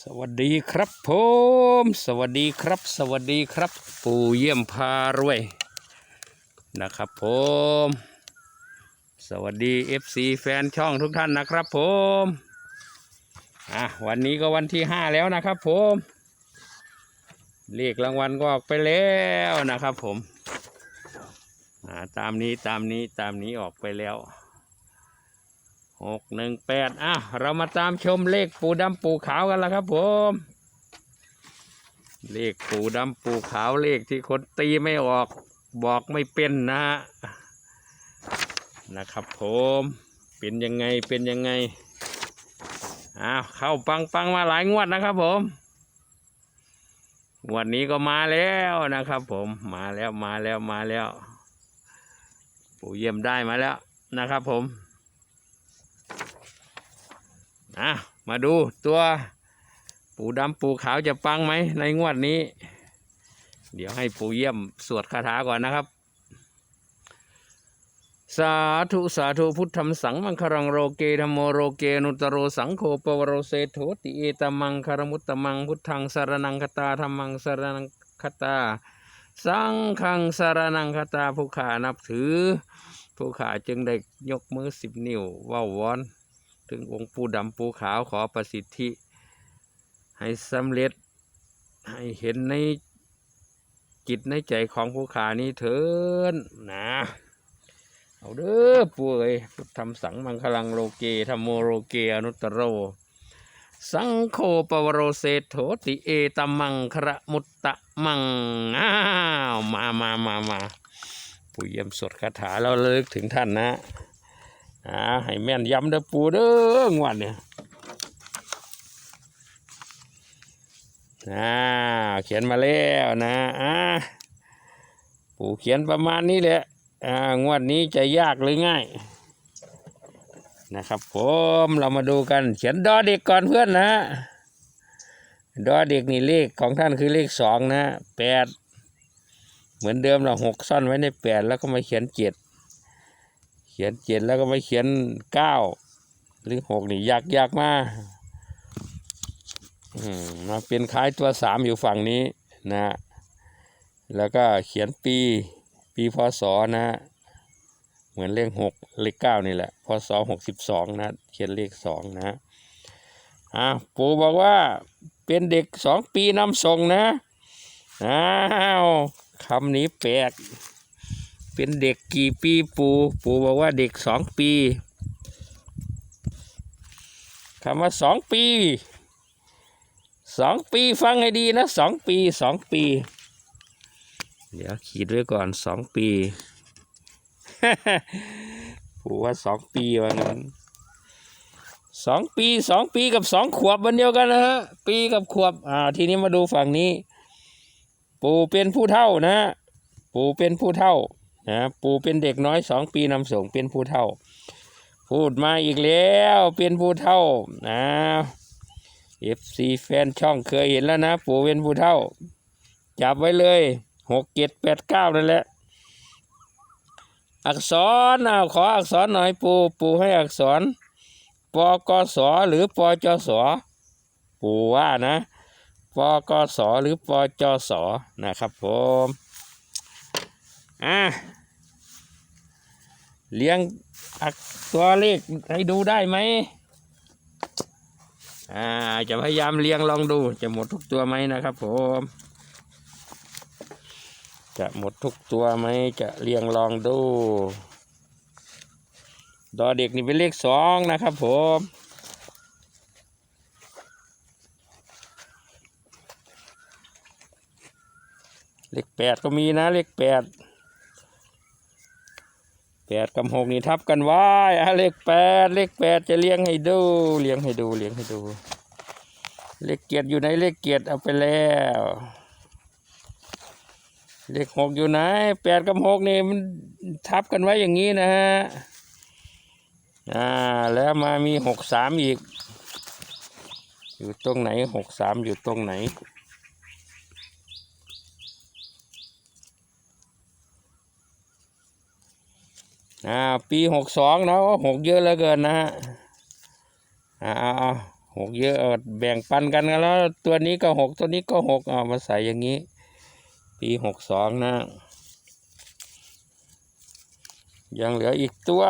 สวัสดีครับผมสวัสดีครับ สวัสดีครับ ปู่เยี่ยมพารวยนะครับผม สวัสดี FC แฟนช่องทุกท่านนะครับผมอะวันนี้ก็วันที่ห้าแล้วนะครับผมเลขรางวัลก็ออกไปแล้วนะครับผมอ่าตามนี้ตามนี้ตามนี้ออกไปแล้ว หกหนึ่งแปดอะเรามาตามชมเลขปูดำปูขาวกันแล้วครับผม เลขปูดำปูขาวเลขที่คนตีไม่ออกบอกไม่เป็นนะฮะนะครับผมเป็นยังไงเป็นยังไงอ้าวเข้าปังปังมาหลายงวดนะครับผมงวดนี้ก็มาแล้วนะครับผมมาแล้วมาแล้วมาแล้ว ปูเยี่ยมได้มาแล้วนะครับผม อะมาดูตัวปูดำปูขาวจะปังไหมในงวดนี้ เดี๋ยวให้ปูเยี่ยมสวดคาถาก่อนนะครับ สาธุ สาธุพุทธัมสังมังครังโรเกธรรมโมโรเกนุตโรสังโฆปวโรเซโทติเอตมังคารมุตตมังพุทธังสารนังคตาธรรมังสารนังคตา สังฆังสารนังคตาผู้ขานับถือ ผู้ขาจึงได้ยกมือสิบนิ้วว่าวอน ถึงองค์ปู่ดำปู่ขาวขอประสิทธิ ให้สำเร็จให้เห็นในจิตในใจของผู้ขานี้เถินนะเอาเด้อปู่เอ้ยพุทธธรรมสังมังคลังโลเกธรรมโมโลเกอนุตตโร สังโฆปวโรเศธโถติเอตมังคระมุตตะมังอ้าวมามามามาปู่เยี่ยมสดคาถาแล้วระลึกถึงท่านนะ อ่าให้แม่นย้ำเด้อปูเด้องวดเนี่ยอ่าเขียนมาแล้วนะอ่าปู่เขียนประมาณนี้แหละอ่างวดนี้จะยากหรือง่าย นะครับผมเรามาดูกันเขียนดอเด็กก่อนเพื่อนนะดอเด็กนี่เลขของท่านคือเลขสองนะแปดเหมือนเดิมเราหกซ่อนไว้ในแปดแล้วก็มาเขียนเจ็ด เขียนเจ็ดแล้วก็มาเขียนเก้าหรือหกนี่ยากยากมากมมาเป็นคล้ายตัวสามอยู่ฝั่งนี้นะแล้วก็เขียนปีปีพศนะเหมือนเลขหกเลขเก้านี่แหละพศหกสิบสองนะเขียนเลขสองนะอะปู่บอกว่าเป็นเด็กสองปีนำส่งนะอ้าวคำนี้แปลก เป็นเด็กกี่ปีปูปูบอกว่าเด็กสองปีคำว่าสองปีสองปีฟังให้ดีนะสองปีสองปี เดี๋ยวขีดไว้ก่อนสองปีปูว่าสองปีว่างั้นสองปีสองปีกับสองขวบวันเดียวกันนะฮะปีกับขวบอ่าทีนี้มาดูฝั่งนี้ ปูเป็นผู้เท่านะ ปูเป็นผู้เท่า นะปู่เป็นเด็กน้อยสองปีนำส่งเป็นผู้เท่า พูดมาอีกแล้วเป็นผู้เท่านะเอฟซีแฟนช่องเคยเห็นแล้วนะ ปู่เป็นผู้เท่า จับไว้เลยหกเจ็ดแปดเก้านั่นแหละ อักษรเอาขออักษรหน่อยปู่ปู่ให้อักษรปกสหรือปจสปู่ว่านะปกสหรือปจสนะครับผม อะเลี้ยงอักตัวเลขให้ดูได้ไหมอ่าจะพยายามเลี้ยงลองดู จะหมดทุกตัวไหมนะครับผม จะหมดทุกตัวไหมจะเลี้ยงลองดูดอเด็กนี่เป็นเลขสองนะครับผมเลขแปดก็มีนะเลขแปด แปดกับหกนี่ทับกันไว้อะเลขแปดเลขแปดจะเลี้ยงให้ดูเลี้ยงให้ดูเลี้ยงให้ดู เลขเกียรติอยู่ไหนเลขเกียรติเอาไปแล้ว เลขหกอยู่ไหนแปดกับหกนี่มันทับกันไว้อย่างนี้นะฮะอ่าแล้วมามีหกสามอีก อยู่ตรงไหนหกสามอยู่ตรงไหน อ่าปีหกสองนะหกเยอะเหลือเกินนะฮะอ่าหกเยอะแบ่งปันกันกันแล้ว ตัวนี้ก็หกตัวนี้ก็หกเอามาใส่อย่างนี้ ปีหกสองนะยังเหลืออีกตัว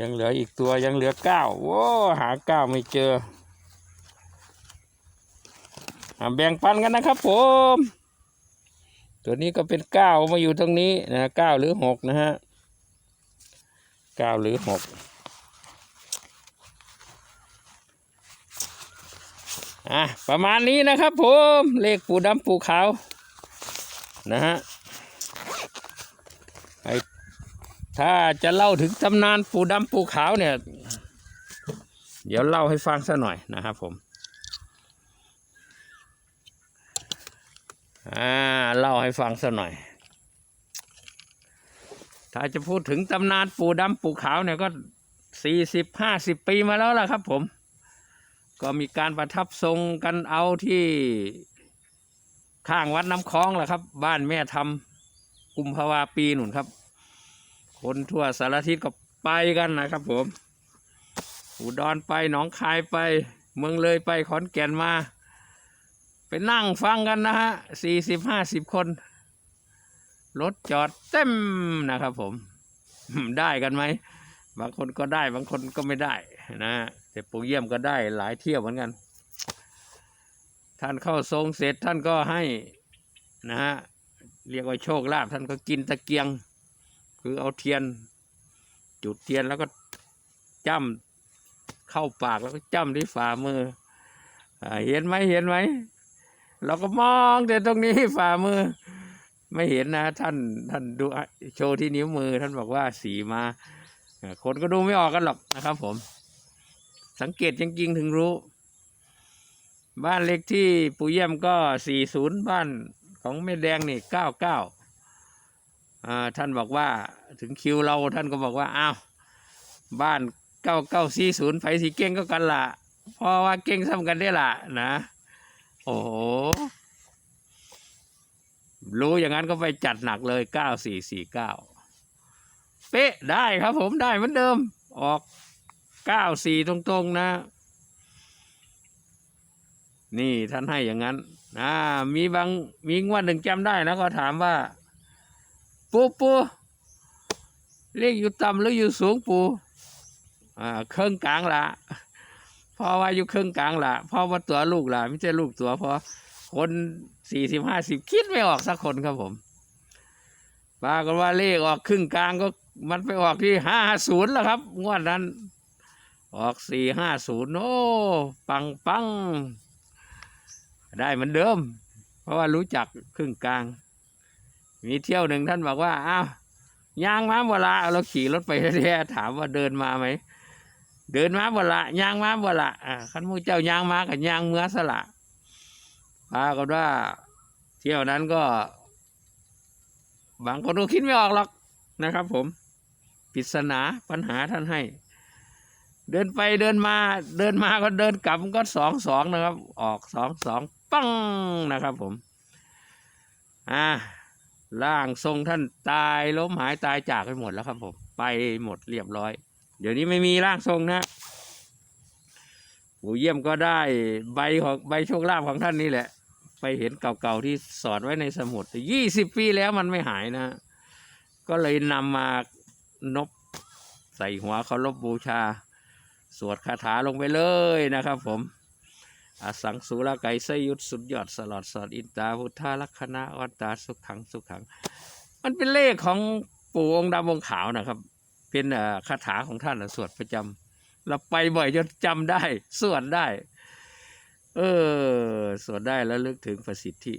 ยังเหลืออีกตัวยังเหลือเก้าโว้หาเก้าไม่เจอ แบ่งปันกันนะครับ ผม ตัวนี้ก็เป็นเก้ามาอยู่ตรงนี้นะเก้าหรือหกนะฮะเก้าหรือหกอะประมาณนี้นะครับ ผมเลขปูดำปูขาวนะฮะไอถ้าจะเล่าถึงตำนานปูดำปูขาวเนี่ย เดี๋ยวเล่าให้ฟังสักหน่อยนะครับผม อ่าเล่าให้ฟังสักหน่อย ถ้าจะพูดถึงตำนานปู่ดำปู่ขาวเนี่ยก็สี่สิบห้าสิบปีมาแล้วล่ะครับผม ก็มีการประทับทรงกันเอาที่ข้างวัดน้ำคลองแหละครับ บ้านแม่ทำกุมภาวาปีหนุนครับ คนทั่วสารทิศก็ไปกันนะครับผมอุดรไปหนองคายไป เมืองเลยไปขอนแก่นมา ไปนั่งฟังกันนะฮะสี่สิบห้าสิบคน รถจอดเต็มนะครับผม ได้กันไหม บางคนก็ได้ บางคนก็ไม่ได้นะแต่ปู่เยี่ยมก็ได้หลายเที่ยวเหมือนกัน ท่านเข้าทรงเสร็จท่านก็ให้นะฮะ เรียกว่าโชคลาภท่านก็กินตะเกียง คือเอาเทียน จุดเทียนแล้วก็จ้ำเข้าปากแล้วก็จ้ำที่ฝ่ามืออเห็นไหมเห็นไหม เราก็มองแต่ตรงนี้ฝ่ามือ ไม่เห็นนะ ท่านท่านดูโชว์ที่นิ้วมือ ท่านบอกว่าสีมาคนก็ดูไม่ออกกันหรอกนะครับ ผม สังเกตจริงๆถึงรู้ บ้านเล็กที่ปู่เยี่ยมก็สี่ศูนย์บ้านของแม่แดงนี่เก้าเก้าอ่าท่านบอกว่าถึงคิวเราท่านก็บอกว่าอ้าวบ้านเก้าเก้าสี่ศูนย์ไฟสีเก่งก็กันละเพราะว่าเก่งซ้ำกันได้ละนะ โอ้โหรู้อย่างนั้นก็ไปจัดหนักเลยเก้าสี่สี่เก้าเป๊ะได้ครับผมได้เหมือนเดิม ออกเก้าสี่ตรงๆนะ นี่ท่านให้อย่างนั้นอ่ามีบางมีงวดหนึ่งจำได้นะก็ถามว่า ปูปูเรียกอยู่ต่ำหรืออยู่สูงปูอ่าเครื่องกลางละ พราะว่าอยู่เครื่องกลางละเพราะว่าตัวลูกละไม่ใช่ลูกตัวเพราะคนสี่สิบห้าสิบคิดไม่ออกสักคนครับผมปรากฏว่าเลขออกครึ่งกลางก็มันไปออกที่ห้าศูนย์แล้วครับ งวดนั้น ออกสี่ห้าศูนย์โอ้ปังปังได้เหมือนเดิม เพราะว่ารู้จักครึ่งกลาง มีเที่ยวหนึ่งท่านบอกว่าอ้าว ยางมาเวลาเราขี่รถไปแท้ๆถามว่าเดินมาไหม เดินมาเวลายางมาเวลาอ่าขันมูเจ้าย่างมากับย่างเมื่อสละพากันว่า เที่ยวนั้นก็ บางคนก็คิดไม่ออกหรอกนะครับ ผมปริศนาปัญหาท่านให้ เดินไปเดินมา เดินมาก็เดินกลับก็สองสองนะครับ ออกสองสองปังนะครับ ผม อ่าร่างทรงท่านตายล้มหายตายจากไปหมดแล้วครับผม ไปหมดเรียบร้อย เดี๋ยวนี้ไม่มีร่างทรงนะปู่เยี่ยมก็ได้ใบของใบโชคลาภของท่านนี่แหละ ไปเห็นเก่าๆที่สอดไว้ในสมุดยี่สิบปีแล้วมันไม่หายนะ ก็เลยนำมานบใส่หัวเคารพบูชา สวดคาถาลงไปเลยนะครับผมอสังสุรไกสยุทธสุดยอดสลอดสอดอินตาพุทธาลักษณะอัตตาสุขขังสุขขัง มันเป็นเลขของปู่องค์ดำองค์ขาวนะครับ เป็นคาถาของท่านสวดประจำเราไปบ่อยจนจำได้ สวดได้ เออ สวดได้แล้วลึกถึงประสิทธิ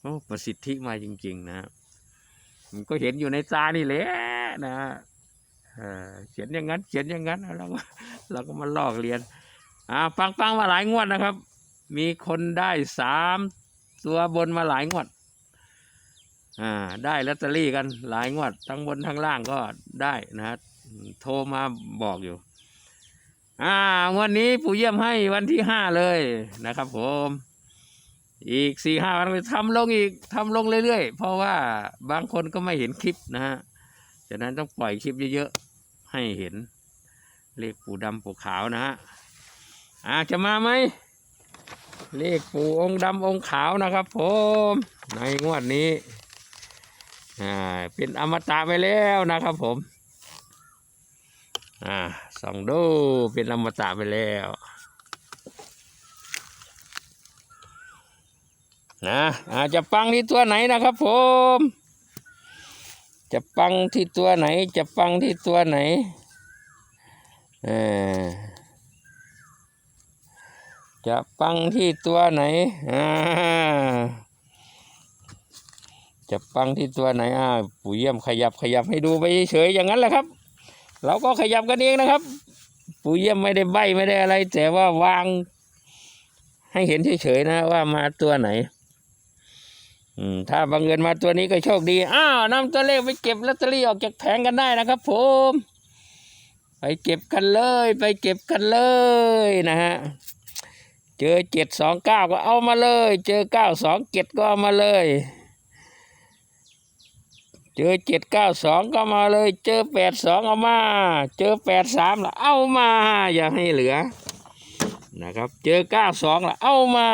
โอ้ประสิทธิมาจริง ๆ นะมันก็เห็นอยู่ในตานี่แหละนะเออเขียนอย่างนั้น เขียนอย่างนั้นเราก็เราก็มาลอกเรียน อ่าฟังฟังมาหลายงวดนะครับ มีคนได้สามตัวบนมาหลายงวด อ่าได้ลอตเตอรี่กันหลายงวด ทั้งบนทั้งล่างก็ได้นะฮะโทรมาบอกอยู่ อ่าวันนี้ปู่เยี่ยมให้วันที่ห้าเลยนะครับ ผม อีกสี่ห้าวันก็ทำลงอีกทำลงเรื่อยๆ เพราะว่าบางคนก็ไม่เห็นคลิปนะฮะฉะนั้นต้องปล่อยคลิปเยอะๆ ให้เห็น เลขปู่ดำปู่ขาวนะฮะอาจะมาไหมเลขปู่องค์ดำองค์ขาวนะครับ ผม ในงวดนี้ อ่าเป็นอมตะไปแล้วนะครับผม อ่าส่องดูเป็นอมตะไปแล้วนะอาจะปังที่ตัวไหนนะครับผม จะปังที่ตัวไหน จะปังที่ตัวไหนเออจะปังที่ตัวไหนอ่า จะปังที่ตัวไหนอ่าปู่เยี่ยมขยับขยับให้ดูไปเฉยๆอย่างนั้นแหละครับ เราก็ขยับกันเองนะครับปู่เยี่ยมไม่ได้ใบไม่ได้อะไร แต่ว่าวาง ให้เห็นเฉยๆนะว่ามาตัวไหน อืมถ้าบังเอิญมาตัวนี้ก็โชคดีอ้าวนำตัวเลขไปเก็บลอตเตอรี่ออกจากแผงกันได้นะครับผมไปเก็บกันเลย ไปเก็บกันเลยนะฮะเจอเจ็ดสองเก้าก็เอามาเลย เจอเก้าสองเจ็ดก็เอามาเลย เจอเจ็ดเก้าสองก็มาเลย เจอแปดสองเอามา เจอแปดสามละเอามา อย่าให้เหลือนะครับ เจอเก้าสองละเอามา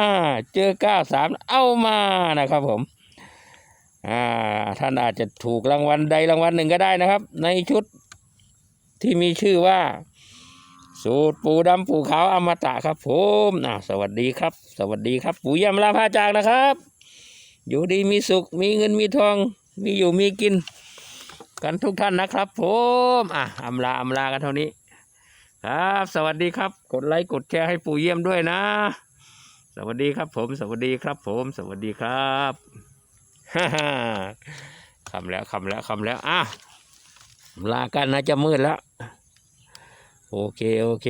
เจอเก้าสามเอามานะครับผมอ่าท่านอาจจะถูกรางวัลใดรางวัลหนึ่งก็ได้นะครับ ในชุดที่มีชื่อว่า สูตรปูดำปูขาวอมตะครับผมอ่าสวัสดีครับ สวัสดีครับ ปู่ยำลาพาจากนะครับ อยู่ดีมีสุขมีเงินมีทอง มีอยู่มีกิน กันทุกท่านนะครับ ผมอะอำลาอำลากันเท่านี้ ครับ สวัสดีครับ กดไลค์กดแชร์ให้ปู่เยี่ยมด้วยนะ สวัสดีครับ ผม สวัสดีครับ ผม สวัสดีครับฮ่าฮ่าคำแล้วคำแล้วคำแล้วอะลากันนะจะมืดแล้ว โอเค โอเค